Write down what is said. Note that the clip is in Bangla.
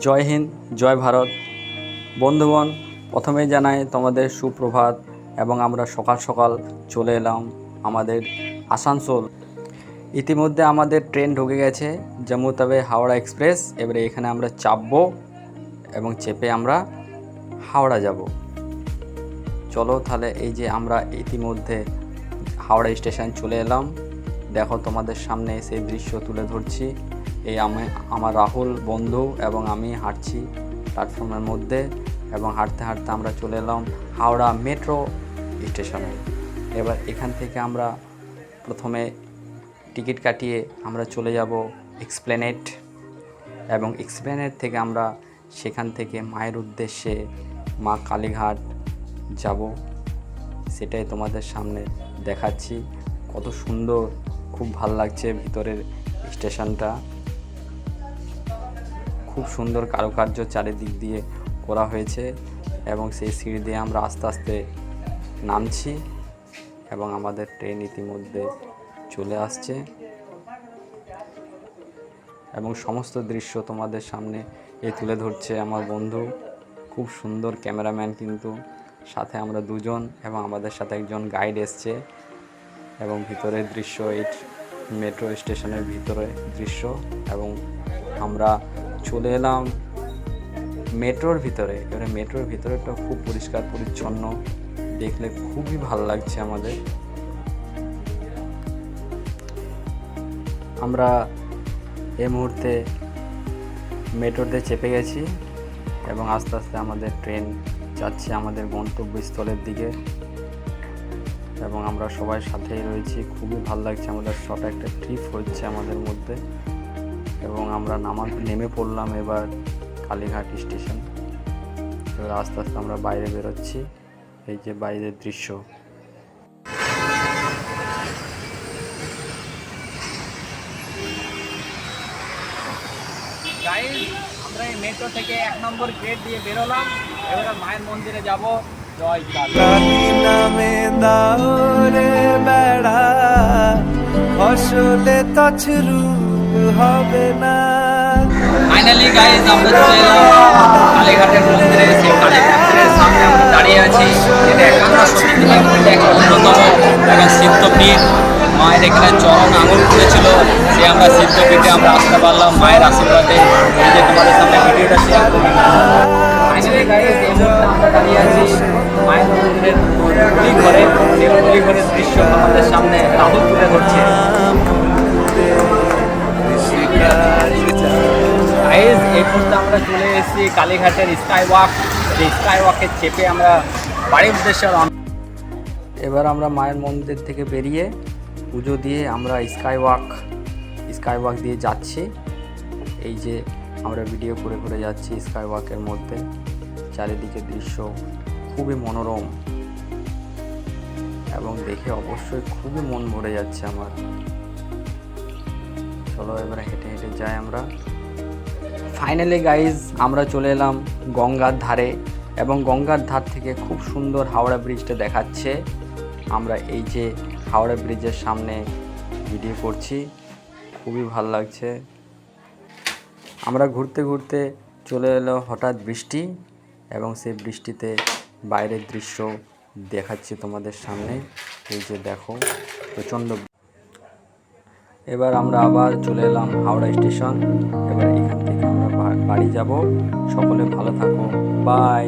জয় হিন্দ, জয় ভারত। বন্ধুগণ প্রথমে জানাই তোমাদের সুপ্রভাত এবং আমরা সকাল সকাল চলে এলাম আমাদের আসানসোল। ইতিমধ্যে আমাদের ট্রেন ঢুকে গেছে, জম্মু তাবে হাওড়া এক্সপ্রেস। এবারে এখানে আমরা চাপবো এবং চেপে আমরা হাওড়া যাব। চলো তাহলে এই যে আমরা ইতিমধ্যে হাওড়া স্টেশন চলে এলাম। দেখো তোমাদের সামনে সেই দৃশ্য তুলে ধরছি। এই আমি, আমার রাহুল বন্ধু এবং আমি হাঁটছি প্ল্যাটফর্মের মধ্যে এবং হাঁটতে হাঁটতে আমরা চলে এলাম হাওড়া মেট্রো স্টেশনে। এবার এখান থেকে আমরা প্রথমে টিকিট কাটিয়ে আমরা চলে যাব এক্সপ্লেনেট এবং এক্সপ্লেনেট থেকে আমরা সেখান থেকে মায়ের উদ্দেশ্যে মা কালীঘাট যাব। সেটাই তোমাদের সামনে দেখাচ্ছি। কত সুন্দর, খুব ভালো লাগছে ভিতরের স্টেশনটা। খুব সুন্দর কারুকার্য চারিদিক দিয়ে করা হয়েছে এবং সেই সিঁড়ি দিয়ে আমরা আস্তে আস্তে নামছি এবং আমাদের ট্রেন ইতিমধ্যে চলে আসছে। এবং সমস্ত দৃশ্য তোমাদের সামনে এ তুলে ধরছে আমার বন্ধু। খুব সুন্দর ক্যামেরাম্যান কিন্তু, সাথে আমরা দুজন এবং আমাদের সাথে একজন গাইড এসছে এবং ভিতরের দৃশ্য এই মেট্রো স্টেশনের ভিতরে দৃশ্য এবং আমরা চলে এলাম মেট্রোর ভিতরে। এবারে মেট্রোর ভিতরেটা খুব পরিষ্কার, পরিচ্ছন্ন, দেখলে খুবই ভালো লাগছে আমাদের। আমরা এই মুহূর্তে মেট্রোতে চেপে গেছি এবং আস্তে আস্তে আমাদের ট্রেন যাচ্ছে আমাদের গন্তব্যস্থলের দিকে। এবং আমরা সবাই সাথেই রয়েছি। খুবই ভালো লাগছে আমাদের শর্ট একটা ট্রিপ হচ্ছে আমাদের মধ্যে। এবং আমরা নামা নেমে পড়লাম এবার কালীঘাট স্টেশন। এবার আস্তে আস্তে আমরা বাইরে বেরোচ্ছি। এই যে বাইরের দৃশ্য। আমরা এই মেট্রো থেকে এক নম্বর গেট দিয়ে বেরোলাম। এবারে মায়ের মন্দিরে যাব। জয় নামে দাওরে বেড়া ফসলে তছরু হবে না। ফাইনালি গাইজ আমরা চলে এলাম কালীঘাটের মন্দিরে, সেই কালী সামনে আমরা দাঁড়িয়ে আছি। এটা একান্ন শক্তিপীঠের মধ্যে একটা অন্যতম এবং সিদ্ধপীঠ মায়ের এখানে চরণ আঙুল পড়েছিল সে আমরা সিদ্ধপীঠে আমরা আসতে পারলাম। মায়ের আশীর্বাদে এই যে তোমাদের সামনে ভিডিওটা শেয়ার করি ফাইনালি গাইজ মায়ের মন্দিরের ঘরে। সেই ঘরের দৃশ্য আমাদের সামনে রাহুল তুলে ধরছে। আমরা চলে এসেছি কালীঘাটের স্কাই ওয়াক যে স্কাই ওয়াকে চেপে আমরা বাড়ির উদ্দেশ্যে এবার আমরা মায়ের মন্দির থেকে বেরিয়ে পুজো দিয়ে আমরা স্কাই ওয়াক স্কাই ওয়াক দিয়ে যাচ্ছি। এই যে আমরা ভিডিও করে করে যাচ্ছি স্কাই ওয়াকের মধ্যে। চারিদিকে দৃশ্য খুবই মনোরম। এবং দেখে অবশ্যই খুবই মন ভরে যাচ্ছে আমার। চলো এবারে হেঁটে হেঁটে যাই আমরা। ফাইনালি গাইজ আমরা চলে এলাম গঙ্গার ধারে এবং গঙ্গার ধার থেকে খুব সুন্দর হাওড়া ব্রিজটা দেখাচ্ছে। আমরা এই যে হাওড়া ব্রিজের সামনে ভিডিও করছি খুবই ভালো লাগছে। আমরা ঘুরতে ঘুরতে চলে এলো হঠাৎ বৃষ্টি এবং সেই বৃষ্টিতে বাইরের দৃশ্য দেখাচ্ছি তোমাদের সামনে। এই যে দেখো, প্রচণ্ড এবার আমরা আবার চলে এলাম হাওড়া স্টেশন এবার এখান থেকে বাড়ি যাব। সকলে ভালো থাকো। বাই